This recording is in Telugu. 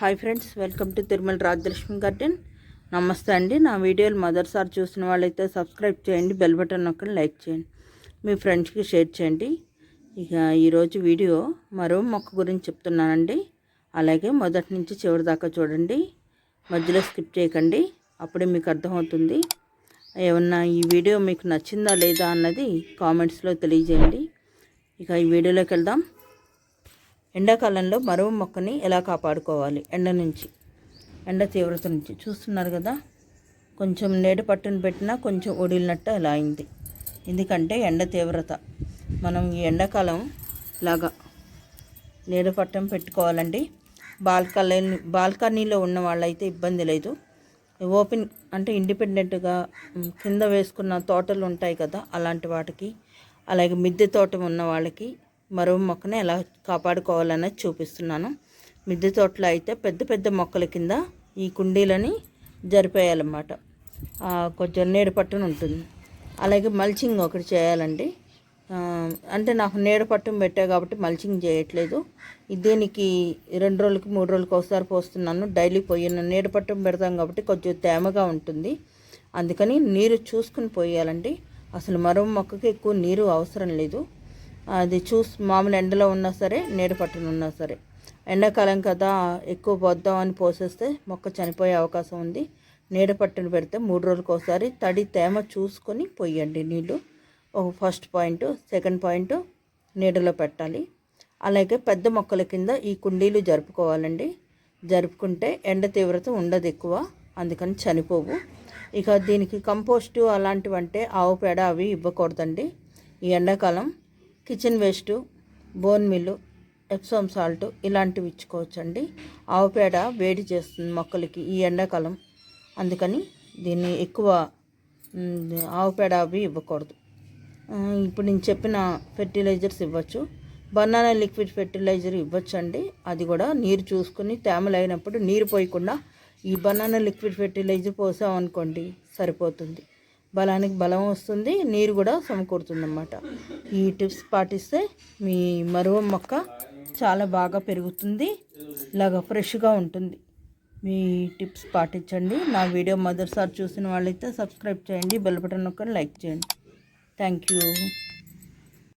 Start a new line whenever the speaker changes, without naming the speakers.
Hi friends welcome to Tirumala Rajalakshmi garden. నమస్తే అండి. నా వీడియోలు మొదటిసారి చూసిన వాళ్ళైతే సబ్స్క్రైబ్ చేయండి బెల్ బటన్ నొక్కని లైక్ చేయండి మీ ఫ్రెండ్స్కి షేర్ చేయండి. ఇక ఈరోజు వీడియో మరో మొక్క గురించి చెప్తున్నానండి. అలాగే మొదటి నుంచి చివరి దాకా చూడండి మధ్యలో స్కిప్ చేయకండి అప్పుడే మీకు అర్థమవుతుంది. ఏమన్నా ఈ వీడియో మీకు నచ్చిందా లేదా అన్నది కామెంట్స్లో తెలియజేయండి. ఇక ఈ వీడియోలోకి వెళ్దాం. ఎండాకాలంలో మరో మొక్కని ఎలా కాపాడుకోవాలి? ఎండ నుంచి. ఎండ తీవ్రత నుంచి. చూస్తున్నారు కదా? కొంచెం నీడ పట్టును పెట్టినా కొంచెం ఒడిలినట్టు అలా అయింది. ఎందుకంటే ఎండ తీవ్రత. మనం ఈ ఎండాకాలం లాగా నీడ పట్టం పెట్టుకోవాలండి. బాల్కనీ బాల్కనీలో ఉన్న వాళ్ళైతే ఇబ్బంది లేదు. ఓపెన్ అంటే ఇండిపెండెంట్గా కింద వేసుకున్న తోటలు ఉంటాయి కదా అలాంటి వాటికి అలాగే మిద్దె తోట ఉన్న వాళ్ళకి మరో మొక్కని ఎలా కాపాడుకోవాలనేది చూపిస్తున్నాను. మిద్దె తోటలో అయితే పెద్ద పెద్ద మొక్కల కింద ఈ కుండీలని జరిపేయాలన్నమాట. కొంచెం నీడ పట్టున ఉంటుంది. అలాగే మల్చింగ్ ఒకటి చేయాలండి. అంటే నాకు నీడ పట్టును పెట్టా కాబట్టి మల్చింగ్ చేయట్లేదు. దీనికి రెండు రోజులకి మూడు రోజులకి ఒకసారి పోస్తున్నాను. డైలీ పోయిన నీడ పట్టును పెడతాం కాబట్టి కొంచెం తేమగా ఉంటుంది. అందుకని నీరు చూసుకుని పోయాలండి. అసలు మరో మొక్కకి ఎక్కువ నీరు అవసరం లేదు. అది చూసి మామూలు ఎండలో ఉన్నా సరే నీడ పట్టున ఉన్నా సరే. ఎండాకాలం కదా ఎక్కువ పోద్దాం అని పోసేస్తే మొక్క చనిపోయే అవకాశం ఉంది. నీడ పట్టును పెడితే మూడు రోజులకు ఒకసారి తడి తేమ చూసుకొని పోయండి నీళ్ళు ఒక ఫస్ట్ పాయింట్. సెకండ్ పాయింట్ నీడలో పెట్టాలి. అలాగే పెద్ద మొక్కల కింద ఈ కుండీలు జరుపుకోవాలండి. జరుపుకుంటే ఎండ తీవ్రత ఉండదు ఎక్కువ అందుకని చనిపోవు. ఇక దీనికి కంపోస్టు అలాంటివంటే ఆవు పేడ అవి ఇవ్వకూడదండి. ఈ ఎండాకాలం kitchen waste bone meal Epsom salt ఇలాంటివి ఇచ్చుకోవచ్చండి. ఆవు పేడ వేడి చేస్తుంది మొక్కలకి ఈ ఎండాకాలం. అందుకని దీన్ని ఎక్కువ ఆవు పేడ అవి ఇవ్వకూడదు. ఇప్పుడు నేను చెప్పిన ఫెర్టిలైజర్స్ ఇవ్వచ్చు. బనానా లిక్విడ్ ఫెర్టిలైజర్ ఇవ్వచ్చండి. అది కూడా నీరు చూసుకుని తేమలు అయినప్పుడు నీరు పోయకుండా ఈ బనానా లిక్విడ్ ఫెర్టిలైజర్ పోసామనుకోండి సరిపోతుంది. బలానికి బలం వస్తుంది నీరు కూడా సమకూరుతుంది అన్నమాట ఈ టిప్స్ పాటిస్తే మీ మరువ మొక్క చాలా బాగా పెరుగుతుంది ఇలాగ ఫ్రెష్గా ఉంటుంది. మీ టిప్స్ పాటించండి. నా వీడియో మొదటిసారి చూసిన వాళ్ళైతే సబ్స్క్రైబ్ చేయండి బెల్ బటన్ నొక్కని లైక్ చేయండి. Thank you.